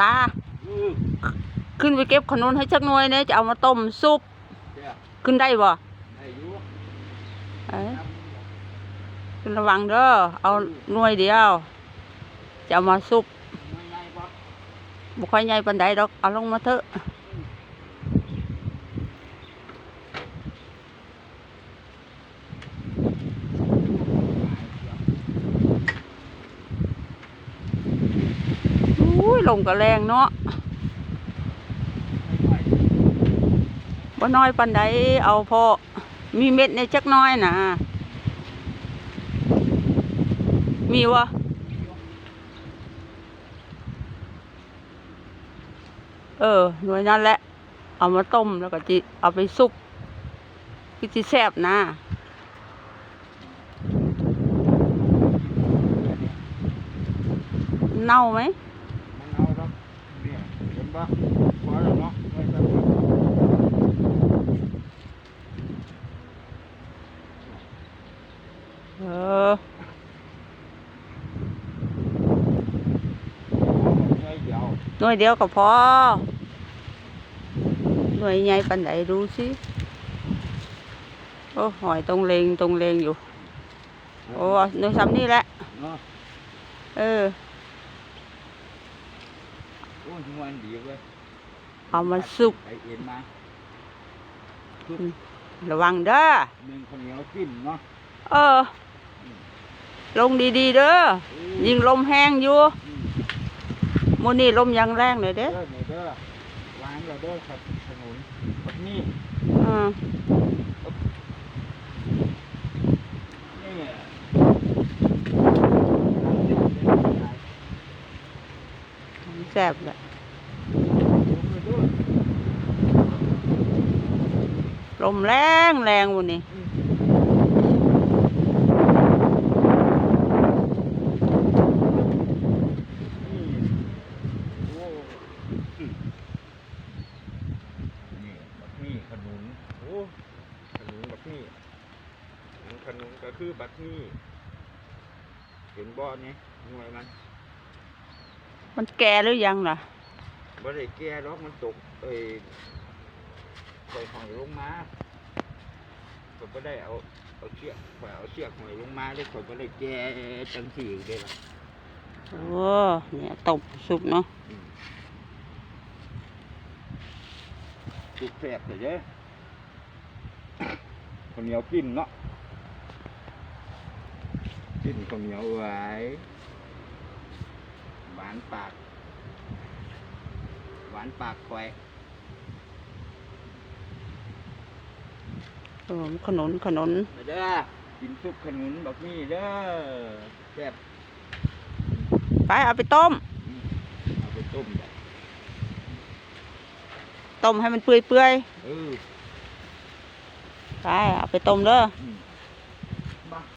ตาอือขึ้นไปเก็บขนุนให้สักหน่วยเนี่ยจะเอามาต้มซุปเจ้าขึ้นได้บ่ได้อยู่เอ้ยขึ้นระวังเด้อ เอาหน่วยเดียว จะเอามาซุปไม่ไงบ่บุค่อยใหญ่ปานใดดอก เอาลงมาเถอะ อุ้ย ลงก็แรงเนาะบ่น้อยปานใดเอาพอมีเม็ดในจักน้อยนะมีวะเออหน่วยนั้นแหละ เอามาต้มแล้วก็จิเอาไปซุปคือสิแซบนะเน่าไหม มันเอาครับเนี่ยเห็น ปะพอแล้วเนาะไม่ต้องเออใช้เดียวหน่วยเดียวก็พอ หน่วยใหญ่ปันไหนดูสิโอ้หอยตรงเลงตรงเลงอยู่ โอ้หน่วยซ้ำนี่แหละเนาะเออ โอ้ยมันดีเว้ยเอามาสุกไอเอ็นมาระวังเด้อหนึ่งคนเหนียวกินเนาะเออ ลงดีๆเด้อยิงลมแห้งอยู่อืมมื้อนี้ลมยังแรงเลยเด้เด้อเนี่ยเด้อวางเราเด้อครับถนนแบบนี้อืมนี่ แซ่บแหละลมแรงแรงวันนี้บักนี่ขนุนโอ้ขนุนบักนี่ขนุนก็คือบักนี่เห็นบ่อนี่หน่วยมัน มันแก่หรือยังล่ะบ่ได้แก่ดอกมันตกเอ้ยปล่อยหอยลงมาผมก็ได้เอาเอาเชือกปล่อยเอาเชือกหอยลงมาได้ผมก็ได้แก่จังสี่ได้ละโอ้เนี่ยตบสุกเนาะสุกแสบเลยเด้คนเหนียวกินเนาะกินคนเหนียวไว้หวานปาก หวานปากคอยเออขนุนขนุนมาเด้อกินซุปขนุนแบบนี้เด้อแซ่บไปเอาไปต้ม เอาไปต้มได้ต้มให้มันเปื่อยเปื่อยเออๆไปเอาไปต้มเด้อ อืม